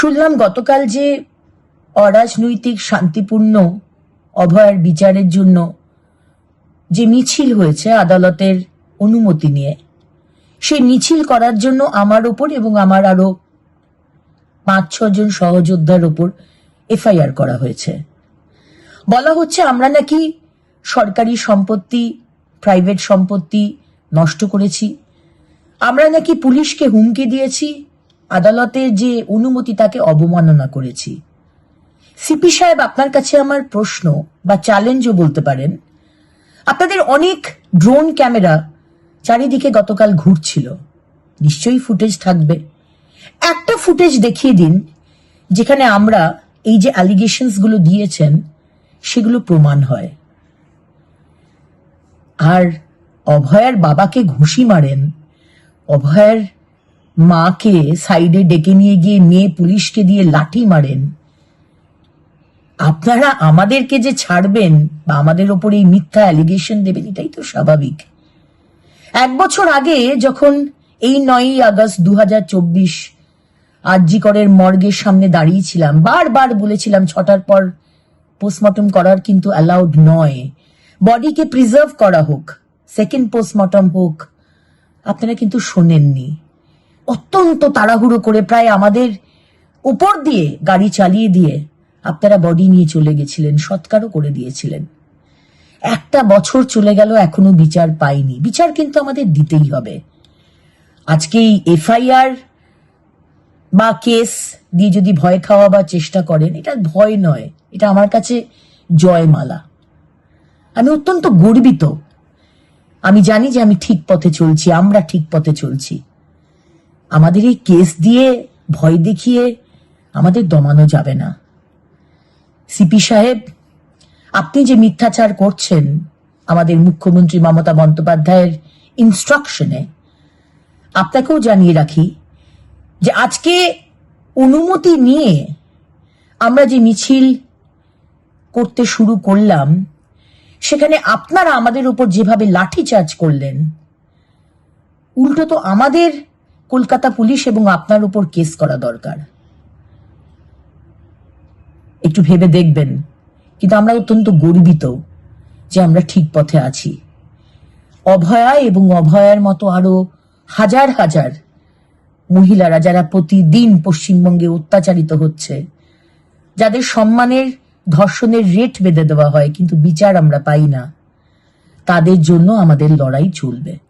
শুনলাম গতকাল যে অরাজনৈতিক শান্তিপূর্ণ অভয়ার বিচারের জন্য যে মিছিল হয়েছে আদালতের অনুমতি নিয়ে সেই মিছিল করার জন্য আমার ওপর এবং আমার আরও পাঁচ ছজন সহযোদ্ধার ওপর এফআইআর করা হয়েছে। বলা হচ্ছে আমরা নাকি সরকারি সম্পত্তি, প্রাইভেট সম্পত্তি নষ্ট করেছি, আমরা নাকি পুলিশকে হুমকি দিয়েছি আদালতের যে অনুমতি তাকে অবমাননা করেছি। সিপি সাহেব আপনার কাছে আমার প্রশ্ন বা চ্যালেঞ্জও বলতে পারেন। আপনাদের অনেক ড্রোন ক্যামেরা চারিদিকে গতকাল ঘুরছিল। নিশ্চয়ই ফুটেজ থাকবে। একটা ফুটেজ দেখিয়ে দিন, যেখানে আমরা এই যে অ্যালিগেশনসগুলো দিয়েছেন, সেগুলো প্রমাণ হয়। আর অভয়ার বাবাকে ঘুষি মারেন, অভয়ার মাকে সাইডে ডেকে নিয়ে গিয়ে মেয়ে পুলিশকে দিয়ে লাঠি মারেন। আপনারা আমাদেরকে যে ছাড়বেন বা আমাদের ওপর এই মিথ্যা অ্যালিগেশন দেবেন, এটাই তো স্বাভাবিক। এক বছর আগে যখন এই নয়ই আগস্ট দু হাজার চব্বিশ করের মর্গের সামনে দাঁড়িয়েছিলাম, বারবার বলেছিলাম ছটার পর পোস্টমর্টম করার কিন্তু অ্যালাউড নয়। বডিকে প্রিজার্ভ করা হোক সেকেন্ড পোস্টমর্টম হোক, আপনারা কিন্তু শোনেননি। অত্যন্ত তাড়াহুড়ো করে প্রায় আমাদের উপর দিয়ে গাড়ি চালিয়ে দিয়ে আপনারা বডি নিয়ে চলে গেছিলেন, সৎকারও করে দিয়েছিলেন। একটা বছর চলে গেল, এখনও বিচার পাইনি। বিচার কিন্তু আমাদের দিতেই হবে। আজকে এই এফআইআর বা কেস দিয়ে যদি ভয় খাওয়াবার চেষ্টা করেন, এটা ভয় নয়, এটা আমার কাছে জয়মালা। আমি অত্যন্ত গর্বিত। আমি জানি যে আমি ঠিক পথে চলছি, আমরা ঠিক পথে চলছি। আমাদের এই কেস দিয়ে ভয় দেখিয়ে আমাদের দমানো যাবে না। সিপি সাহেব, আপনি যে মিথ্যাচার করছেন আমাদের মুখ্যমন্ত্রী মমতা বন্দ্যোপাধ্যায়ের ইনস্ট্রাকশনে আপনাকেও জানিয়ে রাখি যে আজকে অনুমতি নিয়ে আমরা যে মিছিল করতে শুরু করলাম, সেখানে আপনারা আমাদের উপর যেভাবে লাঠিচার্জ করলেন, উল্টো তো আমাদের কলকাতা পুলিশ এবং আপনার উপর কেস করা দরকার। একটু ভেবে দেখবেন। কিন্তু আমরা অত্যন্ত গর্বিত যে আমরা ঠিক পথে আছি। অভয়া এবং অভয়ার মতো আরও হাজার হাজার মহিলারা যারা প্রতিদিন পশ্চিমবঙ্গে অত্যাচারিত হচ্ছে, যাদের সম্মানের, ধর্ষণের রেট বেঁধে দেওয়া হয়, কিন্তু বিচার আমরা পাই না, তাদের জন্য আমাদের লড়াই চলবে।